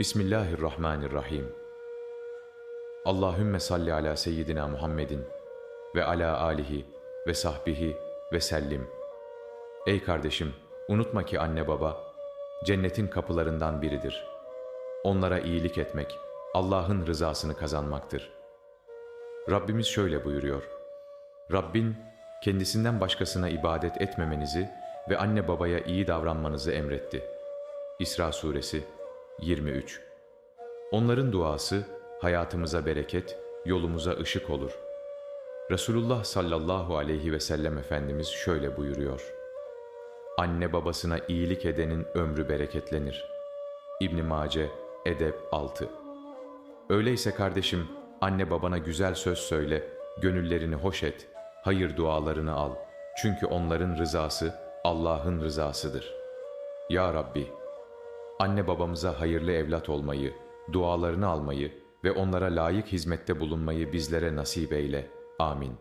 Bismillahirrahmanirrahim. Allahümme salli ala seyyidina Muhammedin ve ala alihi ve sahbihi ve sellim. Ey kardeşim, unutma ki anne baba cennetin kapılarından biridir. Onlara iyilik etmek, Allah'ın rızasını kazanmaktır. Rabbimiz şöyle buyuruyor. Rabbin kendisinden başkasına ibadet etmemenizi ve anne babaya iyi davranmanızı emretti. İsra suresi 23 Onların duası hayatımıza bereket, yolumuza ışık olur. Resulullah sallallahu aleyhi ve sellem Efendimiz şöyle buyuruyor. Anne babasına iyilik edenin ömrü bereketlenir. İbn Mace Edeb 6 Öyleyse kardeşim, anne babana güzel söz söyle, gönüllerini hoş et, hayır dualarını al. Çünkü onların rızası Allah'ın rızasıdır. Ya Rabbi, anne babamıza hayırlı evlat olmayı, dualarını almayı ve onlara layık hizmette bulunmayı bizlere nasip eyle. Amin.